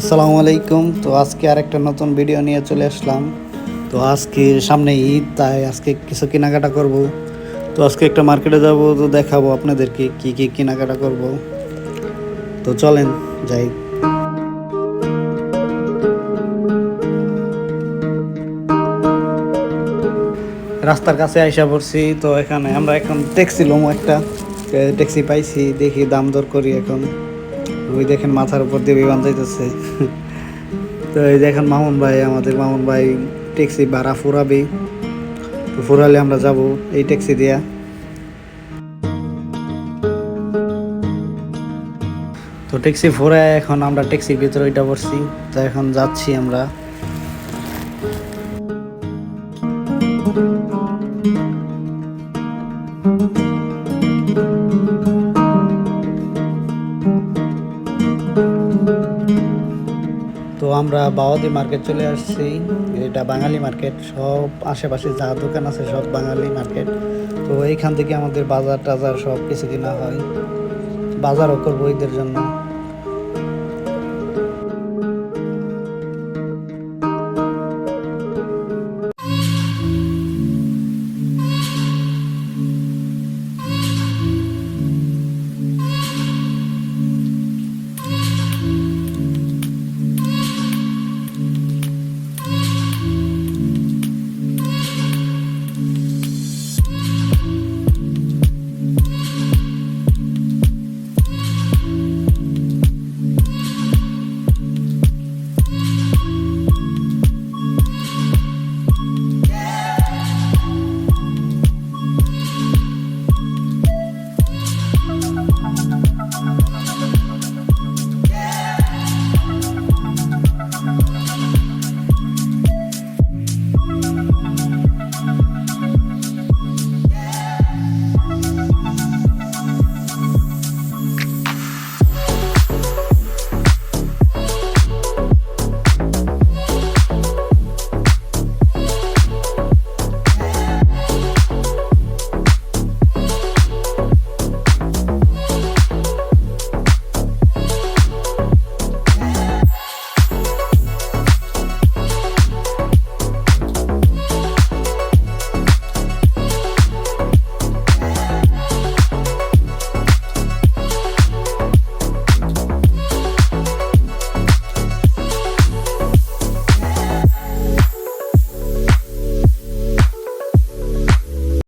আসসালামু আলাইকুম। তো আজকে আরেকটা নতুন ভিডিও নিয়ে চলে আসলাম। তো আজকে সামনে ঈদ, তাই আজকে কিছু কেনাকাটা করব। তো আজকে একটা মার্কেটে যাব, তো দেখাবো আপনাদেরকে কি কি কেনাকাটা করব। তো চলেন, যাই। রাস্তার কাছে আইসা পড়ছি, তো এখানে আমরা এখন ট্যাক্সি লোমো একটা। ট্যাক্সি পাইছি, দেখি দাম দর করি এখন। ওই দেখেন মাথার উপর দিয়ে বিমান যাইতেছে। তো এই দেখেন মামুন ভাই, আমাদের মামুন ভাই ট্যাক্সি ভাড়া ফুরাবে। তো ফুরালে আমরা যাব এই ট্যাক্সি দিয়া। তো ট্যাক্সি ফুরায় এখন আমরা ট্যাক্সির ভিতরে ওইটা পড়ছি। তো এখন যাচ্ছি আমরা। তো আমরা বাওয়াদি মার্কেট চলে আসছি। এটা বাঙালি মার্কেট, সব আশেপাশে যা দোকান আছে সব বাঙালি মার্কেট। তো এইখান থেকে আমাদের বাজার টাজার সব কিছু কেনা হয়। বাজারও করব ঈদের জন্য।